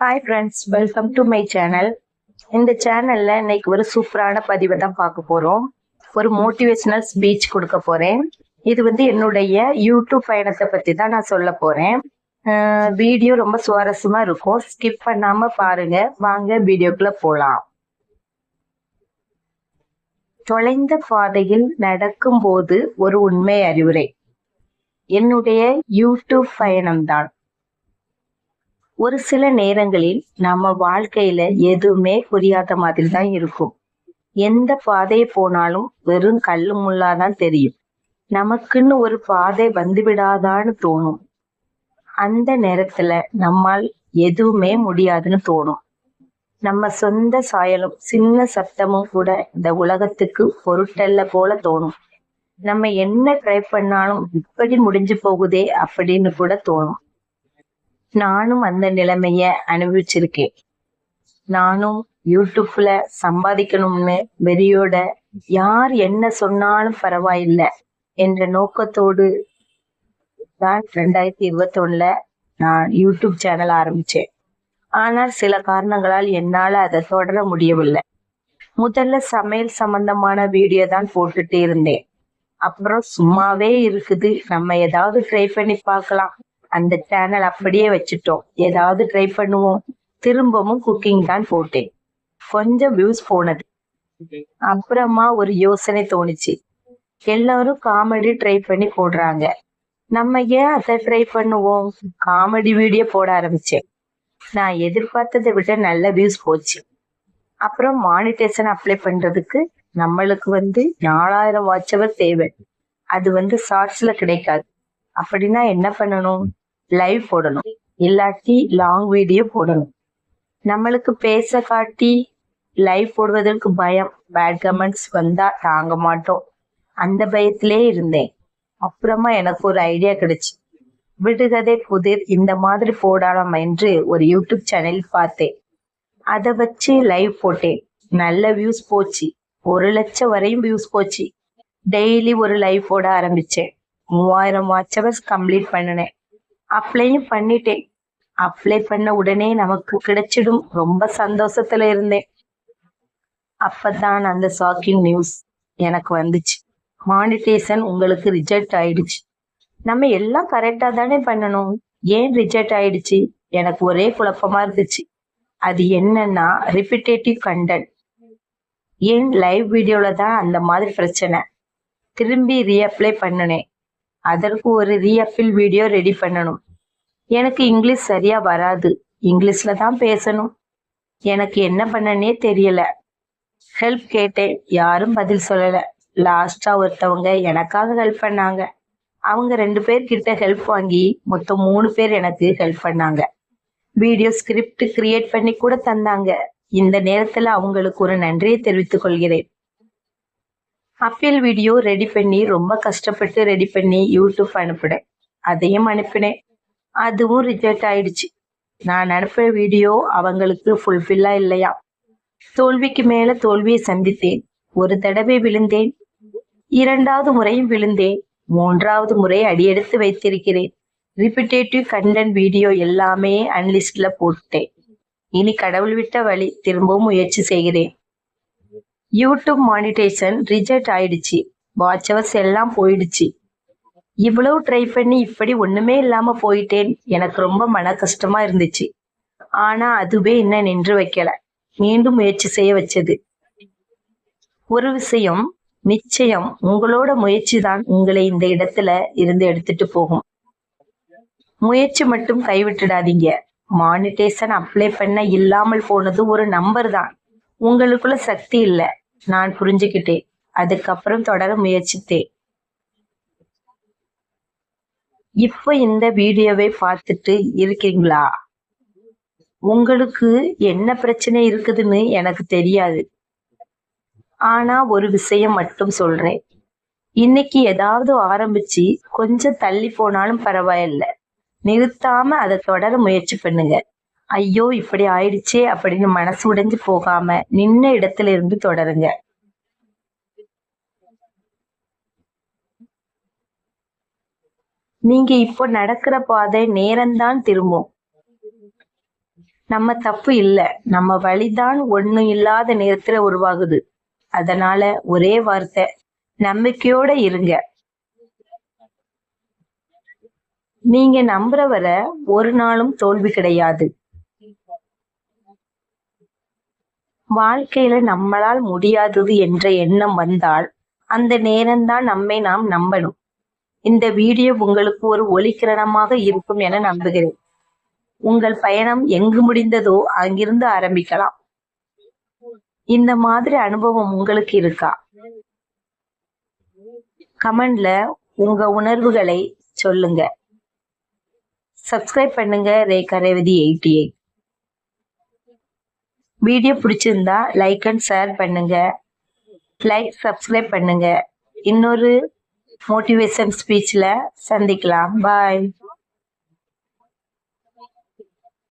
Hi friends welcome to my channel இந்த சேனல்ல இன்னைக்கு ஒரு சூப்பரான பதிவை தான் பார்க்க போறோம். ஒரு மோட்டிவேஷனல் ஸ்பீச் கொடுக்க போறேன். இது வந்து என்னுடைய யூடியூப் பயணத்தை பத்தி தான் நான் சொல்ல போறேன். வீடியோ ரொம்ப சுவாரஸ்யமா இருக்கும். ஸ்கிப் பண்ணாம பாருங்க. வாங்க வீடியோக்குள்ள போலாம். தொலைந்த பாதையில் நடக்கும்போது ஒரு உண்மை அறிவுரை. என்னுடைய யூடியூப் பயணம்தான். ஒரு சில நேரங்களில் நம்ம வாழ்க்கையில எதுவுமே புரியாத மாதிரி தான் இருக்கும். எந்த பாதையை போனாலும் வெறும் கல்லு முள்ளாதான் தெரியும். நமக்குன்னு ஒரு பாதை வந்துவிடாதான்னு தோணும். அந்த நேரத்துல நம்மால் எதுவுமே முடியாதுன்னு தோணும். நம்ம சொந்த சாயலும் சின்ன சத்தமும் கூட இந்த உலகத்துக்கு பொருட்டல்ல போல தோணும். நம்ம என்ன ட்ரை பண்ணாலும் இப்படி முடிஞ்சு போகுதே அப்படின்னு கூட தோணும். நானும் அந்த நிலைமைய அனுபவிச்சிருக்கேன். நானும் யூடியூப்ல சம்பாதிக்கணும்னு வெறியோட யார் என்ன சொன்னாலும் பரவாயில்லை என்ற நோக்கத்தோடு தான் ரெண்டாயிரத்தி இருபத்தி ஒண்ணுல நான் யூடியூப் சேனல் ஆரம்பிச்சேன். ஆனால் சில காரணங்களால் என்னால அதை தொடர முடியவில்லை. முதல்ல சமையல் சம்பந்தமான வீடியோ தான் போட்டுட்டு இருந்தேன். அப்புறம் சும்மாவே இருக்குது. நம்ம ஏதாவது ட்ரை பண்ணி பார்க்கலாம். அந்த சேனல் அப்படியே வச்சுட்டோம். ஏதாவது ட்ரை பண்ணுவோம். திரும்பவும் குக்கிங் தான் போட்டேன். கொஞ்சம் வியூஸ் போனது. அப்புறமா ஒரு யோசனை தோணுச்சு. எல்லாரும் காமெடி ட்ரை பண்ணி போடுறாங்க. நம்ம ஏன் அதை ட்ரை பண்ணுவோம்? காமெடி வீடியோ போட ஆரம்பிச்சேன். நான் எதிர்பார்த்ததை விட நல்ல வியூஸ் போச்சு. அப்புறம் மானிட்டேஷன் அப்ளை பண்றதுக்கு நம்மளுக்கு வந்து நாலாயிரம் வாட்ச் அவர் தேவை. அது வந்து ஷார்ட்ஸ்ல கிடைக்காது. அப்படின்னா என்ன பண்ணணும்? லைவ் போடணும் இல்லாட்டி லாங் வீடியோ போடணும். நம்மளுக்கு பேச காட்டி லைவ் போடுவதற்கு பயம். பேட் கமெண்ட்ஸ் வந்தா தாங்க மாட்டோம். அந்த பயத்திலே இருந்தேன். அப்புறமா எனக்கு ஒரு ஐடியா கிடைச்சு. விடுகதை புதிர் இந்த மாதிரி போடலாம் என்று ஒரு யூடியூப் சேனல் பார்த்தேன். அதை வச்சு லைவ் போட்டேன். நல்ல வியூஸ் போச்சு. ஒரு லட்சம் வரையும் வியூஸ் போச்சு. டெய்லி ஒரு லைவ் போட ஆரம்பிச்சேன். மூவாயிரம் வாட்சவர்ஸ் கம்ப்ளீட் பண்ணினேன். அப்ளையும் பண்ணிட்டேன். அப்ளை பண்ண உடனே நமக்கு கிடைச்சிடும். ரொம்ப சந்தோஷத்துல இருந்தேன். அப்பதான் அந்த ஷாக்கிங் நியூஸ் எனக்கு வந்துச்சு. மானிட்டேஷன் உங்களுக்கு ரிஜெக்ட் ஆயிடுச்சு. நம்ம எல்லாம் கரெக்டா தானே பண்ணணும். ஏன் ரிஜெக்ட் ஆயிடுச்சு? எனக்கு ஒரே குழப்பமா இருந்துச்சு. அது என்னன்னா ரிப்பிட்டேட்டிவ் கண்டென்ட் ஏன் லைவ் வீடியோல தான் அந்த மாதிரி பிரச்சனை. திரும்பி ரீஅப்ளை பண்ணினேன். அதற்கு ஒரு ரீஎஃபில் வீடியோ ரெடி பண்ணணும். எனக்கு இங்கிலீஷ் சரியா வராது. இங்கிலீஷ்ல தான் பேசணும். எனக்கு என்ன பண்ணனே தெரியல. ஹெல்ப் கேட்டேன். யாரும் பதில் சொல்லலை. லாஸ்டா ஒருத்தவங்க எனக்காக ஹெல்ப் பண்ணாங்க. அவங்க ரெண்டு பேர்கிட்ட ஹெல்ப் வாங்கி மொத்தம் மூணு பேர் எனக்கு ஹெல்ப் பண்ணாங்க. வீடியோ ஸ்கிரிப்ட் கிரியேட் பண்ணி கூட தந்தாங்க. இந்த நேரத்துல அவங்களுக்கு ஒரு நன்றியை தெரிவித்துக் கொள்கிறேன். அஃபில் வீடியோ ரெடி பண்ணி ரொம்ப கஷ்டப்பட்டு ரெடி பண்ணி யூடியூப் அனுப்பினேன். அதையும் அனுப்பினேன். அதுவும் ரிஜெக்ட் ஆயிடுச்சு. நான் அனுப்பின வீடியோ அவங்களுக்கு ஃபுல்ஃபில்லாக இல்லையா? தோல்விக்கு மேலே தோல்வியை சந்தித்தேன். ஒரு தடவை விழுந்தேன். இரண்டாவது முறையும் விழுந்தேன். மூன்றாவது முறை அடியெடுத்து வைத்திருக்கிறேன். ரிப்பிட்டேட்டிவ் கண்டென்ட் வீடியோ எல்லாமே அன்லிஸ்டில் போட்டேன். இனி கடவுள் விட்ட வழி திரும்பவும் முயற்சி செய்கிறேன். யூடியூப் மானிட்டேஷன் ரிஜெக்ட் ஆயிடுச்சு. வாட்ச் ஹவர்ஸ் எல்லாம் போயிடுச்சு. இவ்வளவு ட்ரை பண்ணி இப்படி ஒண்ணுமே இல்லாம போயிட்டேன். எனக்கு ரொம்ப மன கஷ்டமா இருந்துச்சு. ஆனா அதுவே என்ன நின்று வைக்கல. மீண்டும் முயற்சி செய்ய வச்சது. ஒரு விஷயம் நிச்சயம் உங்களோட முயற்சி தான் உங்களை இந்த இடத்துல இருந்து எடுத்துட்டு போகும். முயற்சி மட்டும் கைவிட்டுடாதீங்க. மானிட்டேஷன் அப்ளை பண்ண இல்லாமல் போனது ஒரு நம்பர் தான். உங்களுக்குள்ள சக்தி இல்லை. நான் புரிஞ்சுக்கிட்டேன். அதுக்கப்புறம் தொடர முயற்சித்தேன். இப்ப இந்த வீடியோவை பார்த்துட்டு இருக்கீங்களா? உங்களுக்கு என்ன பிரச்சனை இருக்குதுன்னு எனக்கு தெரியாது. ஆனா ஒரு விஷயம் மட்டும் சொல்றேன். இன்னைக்கு ஏதாவது ஆரம்பிச்சு கொஞ்சம் தள்ளி போனாலும் பரவாயில்ல. நிறுத்தாம அதை தொடர முயற்சி பண்ணுங்க. ஐயோ இப்படி ஆயிடுச்சே அப்படின்னு மனசு உடைஞ்சு போகாம நின்ன இடத்துல இருந்து தொடருங்க. நீங்க இப்போ நடக்கிற பாதை நேரம்தான் திரும்பும். நம்ம தப்பு இல்ல. நம்ம வழிதான் ஒண்ணும் இல்லாத நேரத்துல உருவாகுது. அதனால ஒரே வார்த்தை நம்பிக்கையோட இருங்க. நீங்க நம்புறவரை ஒரு நாளும் தோல்வி கிடையாது. வாழ்க்கையில நம்மளால் முடியாதது என்ற எண்ணம் வந்தால் அந்த நேரம்தான் நம்மை நாம் நம்பணும். இந்த வீடியோ உங்களுக்கு ஒரு ஒளிக்கிரணமாக இருக்கும் என நம்புகிறேன். உங்கள் பயணம் எங்கு முடிந்ததோ அங்கிருந்து ஆரம்பிக்கலாம். இந்த மாதிரி அனுபவம் உங்களுக்கு இருக்கா? கமெண்ட்ல உங்க உணர்வுகளை சொல்லுங்க. சப்ஸ்கிரைப் பண்ணுங்க Rekha Revathi eighty eight. Video பிடிச்சிருந்தா லைக் அண்ட் ஷேர் பண்ணுங்க. லைக் சப்ஸ்கிரைப் பண்ணுங்க. இன்னொரு மோட்டிவேஷன் ஸ்பீச்சில் சந்திக்கலாம். பாய்